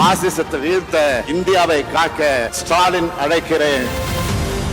பாசிசத்தை வீழ்த்த இந்தியாவை காக்க ஸ்டாலின் அழைக்கிறேன்.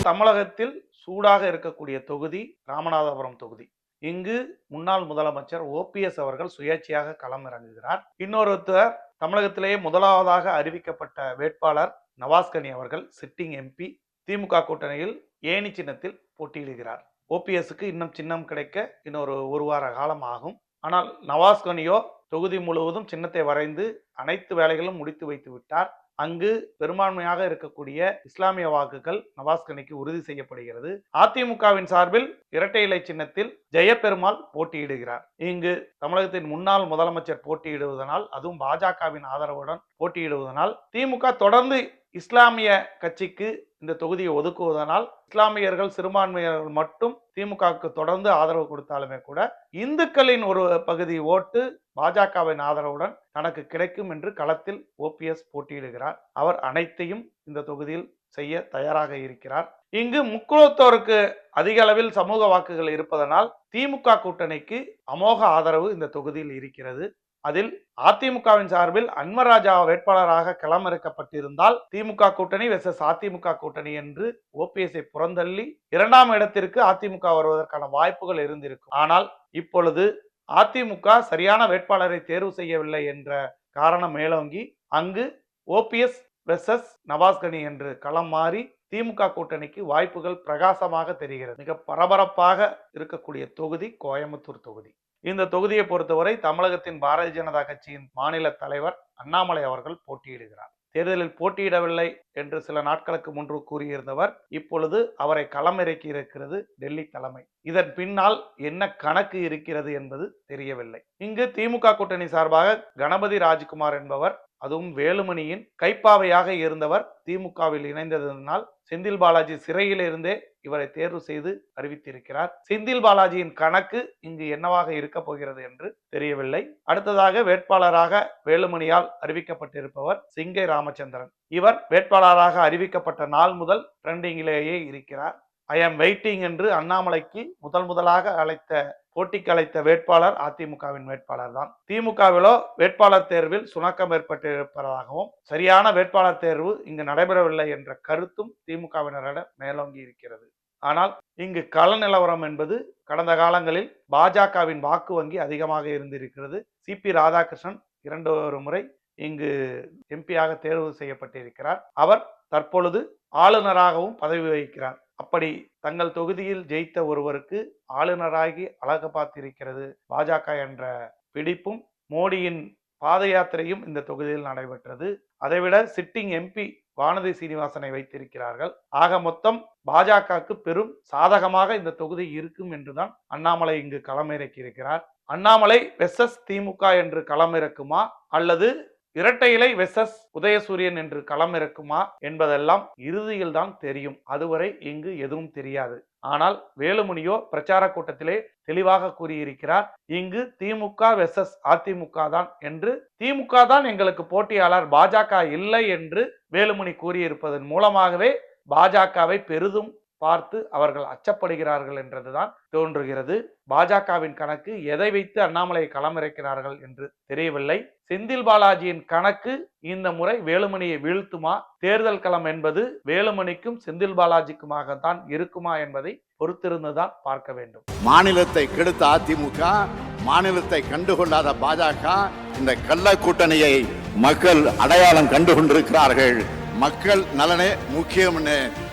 தமிழகத்தில் சூடாக இருக்கக்கூடிய தொகுதி ராமநாதபுரம் தொகுதி. இங்கு முன்னாள் முதலமைச்சர் ஓபிஎஸ் அவர்கள் சுயேட்சையாக களம் இறங்குகிறார் இன்னொருத்தர் தமிழகத்திலேயே முதலாவதாக அறிவிக்கப்பட்ட வேட்பாளர் நவாஸ்கனி அவர்கள் சிட்டிங் எம்பி. திமுக கூட்டணியில் ஏணி சின்னத்தில் போட்டியிடுகிறார். ஓபிஎஸ்க்கு இன்னும் சின்னம் கிடைக்க இன்னொரு ஒரு வார காலம் ஆகும். ஆனால் நவாஸ்கனியோ தொகுதி முழுவதும் சின்னத்தை வரைந்து அனைத்து வேலைகளும் முடித்து வைத்து விட்டார். அங்கு பெரும்பான்மையாக இருக்கக்கூடிய இஸ்லாமிய வாக்குகள் நவாஸ்கனிக்கு உறுதி செய்யப்படுகிறது. அதிமுகவின் சார்பில் இரட்டை இலை சின்னத்தில் ஜெயபெருமாள் போட்டியிடுகிறார். இங்கு தமிழகத்தின் முன்னாள் முதலமைச்சர் போட்டியிடுவதனால் அதுவும் பாஜகவின் ஆதரவுடன் போட்டியிடுவதனால் திமுக தொடர்ந்து இஸ்லாமிய கட்சிக்கு இந்த தொகுதியை ஒதுக்குவதனால் இஸ்லாமியர்கள் சிறுபான்மையினர்கள் மட்டும் திமுகவுக்கு தொடர்ந்து ஆதரவு கொடுத்தாலுமே கூட இந்துக்களின் ஒரு பகுதி ஓட்டு பாஜகவின் ஆதரவுடன் தனக்கு கிடைக்கும் என்று களத்தில் ஓபிஎஸ் போட்டியிடுகிறார். அவர் அனைத்தையும் இந்த தொகுதியில் செய்ய தயாராக இருக்கிறார். இங்கு முக்குளத்தோருக்கு அதிக அளவில் சமூக வாக்குகள் இருப்பதனால் திமுக கூட்டணிக்கு அமோக ஆதரவு இந்த தொகுதியில் இருக்கிறது. அதில் அதிமுகவின் சார்பில் அன்வராஜா வேட்பாளராக களமிறக்கப்பட்டிருந்தால் திமுக கூட்டணி வெர்சஸ் அதிமுக கூட்டணி என்று ஓபிஎஸ்ஐ புறந்தள்ளி இரண்டாம் இடத்திற்கு அதிமுக வருவதற்கான வாய்ப்புகள் இருந்திருக்கும். ஆனால் இப்பொழுது அதிமுக சரியான வேட்பாளரை தேர்வு செய்யவில்லை என்ற காரணம் மேலோங்கி அங்கு ஓபிஎஸ் வெர்சஸ் நவாஸ்கனி என்று களம் மாறி திமுக கூட்டணிக்கு வாய்ப்புகள் பிரகாசமாக தெரிகிறது. மிக பரபரப்பாக இருக்கக்கூடிய தொகுதி கோயம்புத்தூர் தொகுதி. இந்த தொகுதியை பொறுத்தவரை தமிழகத்தின் பாரதிய ஜனதா கட்சியின் மாநில தலைவர் அண்ணாமலை அவர்கள் போட்டியிடுகிறார். தேர்தலில் போட்டியிடவில்லை என்று சில நாட்களுக்கு முன்பு கூறியிருந்தவர் இப்பொழுது அவரை களமிறக்கி இருக்கிறது டெல்லி தலைமை. இதன் பின்னால் என்ன கணக்கு இருக்கிறது என்பது தெரியவில்லை. இங்கு திமுக கூட்டணி சார்பாக கணபதி ராஜ்குமார் என்பவர் அதுவும் வேலுமணியின் கைப்பாவையாக இருந்தவர் திமுகவில் இணைந்ததனால் செந்தில் பாலாஜி சிறையில் இருந்தே இவரை தேர்வு செய்து அறிவித்திருக்கிறார். செந்தில் பாலாஜியின் கணக்கு இங்கு என்னவாக இருக்க போகிறது என்று தெரியவில்லை. அடுத்ததாக வேட்பாளராக வேலுமணியால் அறிவிக்கப்பட்டிருப்பவர் சிங்கை ராமச்சந்திரன். இவர் வேட்பாளராக அறிவிக்கப்பட்ட நாள் முதல் ட்ரெண்டிங்கிலேயே இருக்கிறார். ஐ ஆம் வெயிட்டிங் என்று அண்ணாமலைக்கு முதல் முதலாக அழைத்த போட்டிக்கு அழைத்த வேட்பாளர் அதிமுகவின் வேட்பாளர் தான். திமுகவிலோ வேட்பாளர் தேர்வில் சுணக்கம் ஏற்பட்டிருப்பதாகவும் சரியான வேட்பாளர் தேர்வு இங்கு நடைபெறவில்லை என்ற கருத்தும் திமுகவினரிடம் மேலோங்கி இருக்கிறது. ஆனால் இங்கு கள நிலவரம் என்பது கடந்த காலங்களில் பாஜகவின் வாக்கு வங்கி அதிகமாக இருந்திருக்கிறது. சிபி ராதாகிருஷ்ணன் இரண்டு ஒரு முறை இங்கு எம்பியாக தேர்வு செய்யப்பட்டிருக்கிறார். அவர் தற்பொழுது ஆளுநராகவும் பதவி வகிக்கிறார். அப்படி தங்கள் தொகுதியில் ஜெயித்த ஒருவருக்கு ஆளுநராகி அழகு பார்த்திருக்கிறது. பாஜக என்ற பிடிப்பும் மோடியின் பாத யாத்திரையும் இந்த தொகுதியில் நடைபெற்றது. அதைவிட சிட்டிங் எம்பி வானதி சீனிவாசனை வைத்திருக்கிறார்கள். ஆக மொத்தம் பாஜகவுக்கு பெரும் சாதகமாக இந்த தொகுதி இருக்கும் என்றுதான் அண்ணாமலை இங்கு களமிறக்கியிருக்கிறார். அண்ணாமலை வெசஸ் திமுக என்று களமிறக்குமா அல்லது இரட்டை இலை வெசஸ் உதயசூரியன் என்று களம் இருக்குமா என்பதெல்லாம் இறுதியில் தான் தெரியும். அதுவரை இங்கு எதுவும் தெரியாது. ஆனால் வேலுமணியோ பிரச்சார கூட்டத்திலே தெளிவாக கூறியிருக்கிறார் இங்கு திமுக வெசஸ் அதிமுக தான் என்று. திமுக தான் எங்களுக்கு போட்டியாளர் பாஜக இல்லை என்று வேலுமணி கூறியிருப்பதன் மூலமாகவே பாஜகவை பெரிதும் பார்த்து அவர்கள் அச்சப்படுகிறார்கள் என்றதுதான் தோன்றுகிறது. பாஜகவின் கணக்கு எதை வைத்து அண்ணாமலையை களமிறக்கிறார்கள் என்று தெரியவில்லை. செந்தில் பாலாஜியின் கணக்கு இந்த முறை வேலுமணியை வீழ்த்துமா? தேர்தல் களம் என்பது வேலுமணிக்கும் செந்தில் பாலாஜிக்குமாகத்தான் இருக்குமா என்பதை பொறுத்திருந்துதான் பார்க்க வேண்டும். மாநிலத்தை கெடுத்த அதிமுக மாநிலத்தை கண்டுகொள்ளாத பாஜக இந்த கள்ள கூட்டணியை மக்கள் அடையாளம் கண்டு கொண்டிருக்கிறார்கள் மக்கள் நலனே முக்கியம்னு